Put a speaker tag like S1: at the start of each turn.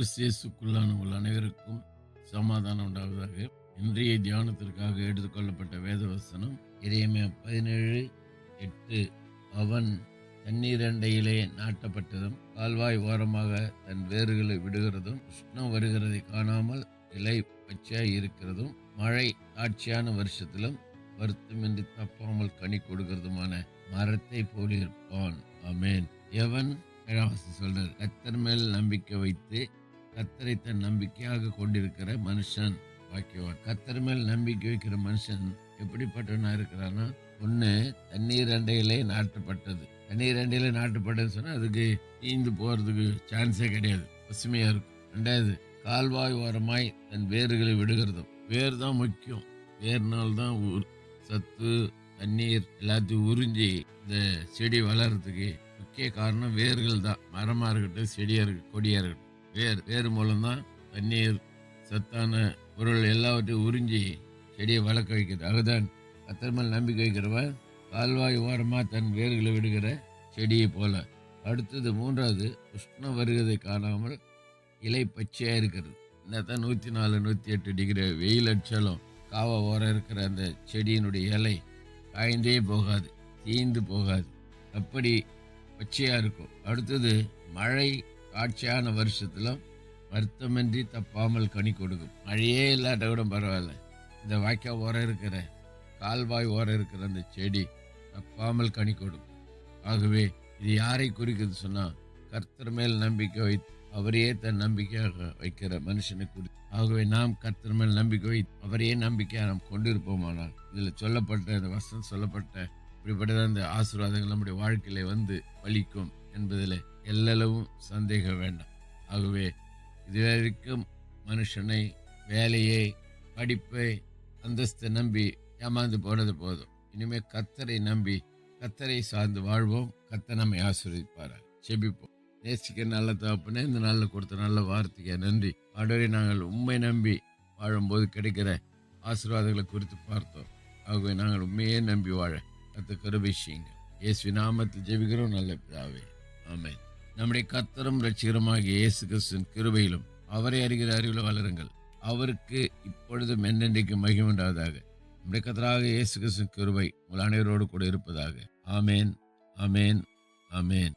S1: கிறிஸ்தியசுக்குள்ளான உள்ள அனைவருக்கும் சமாதானம் உண்டாவதாக. இன்றைய தியானத்திற்காக எடுத்துக்கொள்ளப்பட்ட வேதவசனம் இறையமே பதினேழு எட்டு அவன் தண்ணீரண்டையிலே நாட்டப்பட்டதும் கால்வாய் ஓரமாக தன் வேர்களை விடுகிறதும் உஷ்ணம் வருகிறதை காணாமல் இலை பச்சையாய் இருக்கிறதும் மழை ஆட்சியான வருஷத்திலும் வருத்தமின்றி தப்பாமல் கனி கொடுக்கிறதுமான மரத்தை போலிருப்பான். அமேன் எவன்? சொல்றார். கத்தர் மேல் நம்பிக்கை வைத்து கத்தரை தன் நம்பிக்கையாக கொண்டிருக்கிற மனுஷன் வாக்கியவான் கத்தர் மேல் நம்பிக்கை வைக்கிற மனுஷன் எப்படிப்பட்டவனா இருக்கிறான்னா ஒன்று தண்ணீர் அண்டையிலே நாட்டுப்பட்டது. தண்ணீர் அண்டையில நாட்டுப்பட்டதுன்னு சொன்னால் அதுக்கு தீந்து போகிறதுக்கு சான்ஸே கிடையாது. பசுமையாக இருக்கும். ரெண்டாவது கால்வாய் ஓரமாய் தன் வேர்களை விடுகிறதும். வேர் தான் முக்கியம். வேர்னால் தான் ஊர் சத்து தண்ணீர் எல்லாத்தையும் உறிஞ்சி இந்த செடி வளர்றதுக்கு முக்கிய காரணம் வேர்கள் தான். மரமாக இருக்கட்டும் செடியாக இருக்கட்டும் கொடியாக இருக்கட்டும். வேர் வேர் மூலம்தான் தண்ணீர் சத்தான பொருள் எல்லாவற்றையும் உறிஞ்சி செடியை வளர்க்க வைக்கிறது. அதுதான் கத்தர் நம்பிக்கை வைக்கிறவ? கால்வாய் ஓரமாக தன் வேர்களை விடுகிற செடியை போல. அடுத்தது மூன்றாவது உஷ்ணம் வருகிறதை காணாமல் இலை பச்சையாக இருக்கிறது. என்னத்தான் நூற்றி நாலு நூற்றி எட்டு டிகிரி வெயில் அடித்தாலும் காவா ஓரம் இருக்கிற அந்த செடியினுடைய இலை காய்ந்தே போகாது தீந்து போகாது. அப்படி பச்சையாக இருக்கும். அடுத்தது மழை காட்சியான வருஷத்தில் வருத்தமின்றி தப்பாமல் கனி கொடுக்கும். மழையே இல்லாட்ட கூட பரவாயில்ல. இந்த வாய்க்கா ஓரம் இருக்கிற கால்வாய் ஓரம் இருக்கிற அந்த செடி தப்பாமல் கனி கொடுக்கும். ஆகவே இது யாரை குறிக்குது சொன்னால் கர்த்தர் மேல் நம்பிக்கை வைத்து அவரையே தன் நம்பிக்கையாக வைக்கிற மனுஷனை குறித்து ஆகவே நாம் கர்த்தர் மேல் நம்பிக்கை வைத்து அவரையே நம்பிக்கையாக நாம் கொண்டிருப்போமானால் இதில் சொல்லப்பட்ட இந்த வசனம் சொல்லப்பட்ட இப்படிப்பட்ட அந்த ஆசீர்வாதங்கள் நம்முடைய வாழ்க்கையில வந்து பலிக்கும் என்பதில் எல்லளவும் சந்தேகம் வேண்டாம். ஆகவே இதுவரைக்கும் மனுஷனை வேலையை படிப்பை அந்தஸ்தை நம்பி ஏமாந்து போனது போதும். இனிமேல் கத்தரை நம்பி கத்தரை சார்ந்து வாழ்வோம். கத்த நம்மை ஆசீர்வதிப்பாராக. செபிப்போம் நேசிக்க நல்ல தகப்பனே இந்த நாளில் கொடுத்த நல்ல வார்த்தைக்கு நன்றி. ஆண்டவரே நாங்கள் உண்மை நம்பி வாழும்போது கிடைக்கிற ஆசீர்வாதங்களை குறித்து பார்த்தோம். ஆகவே நாங்கள் உண்மையே நம்பி வாழ கத்த கருபிஷிங்க இயேசு நாமத்தில் ஜெபிக்கிறோம். நல்ல பிதாவே. ஆமென். நம்முடைய கத்தரும் ரட்சிகரமாக இயேசு கிறிஸ்துவின் கிருபையிலும் அவரை அறிகிற அறிவில் வளருங்கள். அவருக்கு இப்பொழுதும் என்னென்றைக்கு மகிமுண்டாவதாக நம்முடைய கத்தராக இயேசு கிறிஸ்துவின் கிருபை உங்கள் அனைவரோடு கூட இருப்பதாக. ஆமேன் ஆமேன் ஆமேன்.